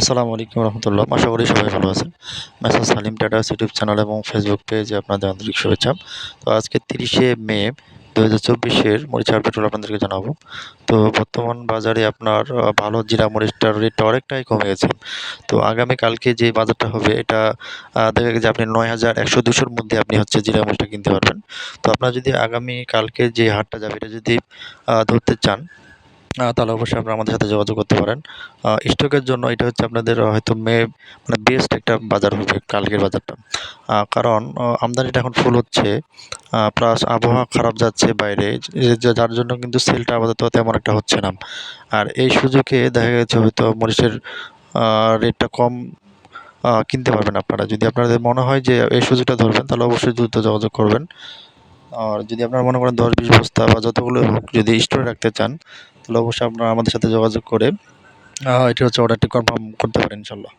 আসসালামু আলাইকুম রহমতুল্লাহ। আশা করি সবাই ভালো আছেন। মেসাজ সালিম টাটাস ইউটিউব চ্যানেল এবং ফেসবুক পেজে আপনাদের আন্তরিক শুভেচ্ছা। তো আজকে তিরিশে মে দু হাজার চব্বিশের মরিচার পেট্রোল আপনাদেরকে জানাব। তো বর্তমান বাজারে আপনার ভালো জিরা মরিচটার রেটটা অনেকটাই কমে গেছে তো আগামীকালকে যে বাজারটা হবে, এটা দেখা গেছে আপনি নয় হাজার একশো দুশোর মধ্যে আপনি হচ্ছে জিরা মরিচটা কিনতে পারবেন। তো আপনার যদি আগামী কালকে যে হাটটা যাবে, এটা যদি ধরতে চান তাহলে অবশ্যই আপনারা আমাদের সাথে যোগাযোগ করতে পারেন। স্টকের জন্য এটা হচ্ছে আপনাদের হয়তো মে মানে বেস্ট একটা বাজার হবে, কালকের বাজারটা। কারণ আমদানিটা এখন ফুল হচ্ছে। প্লাস আবহাওয়া খারাপ যাচ্ছে বাইরে যার জন্য কিন্তু সেলটা আপাতত তেমন একটা হচ্ছে না। আর এই সুযোগে দেখা গেছে হয়তো মরিচের রেটটা কম কিনতে পারবেন আপনারা। যদি আপনাদের মনে হয় যে এই সুযোগটা ধরবেন, তাহলে অবশ্যই দ্রুত যোগাযোগ করবেন। আর যদি আপনারা মনে করেন দশ বিশ বস্তা বা যতগুলো হোক যদি স্টোরে রাখতে চান তাহলে অবশ্যই আপনারা আমাদের সাথে যোগাযোগ করে এটি হচ্ছে অর্ডারটি কনফার্ম করতে পারেন ইনশাল্লাহ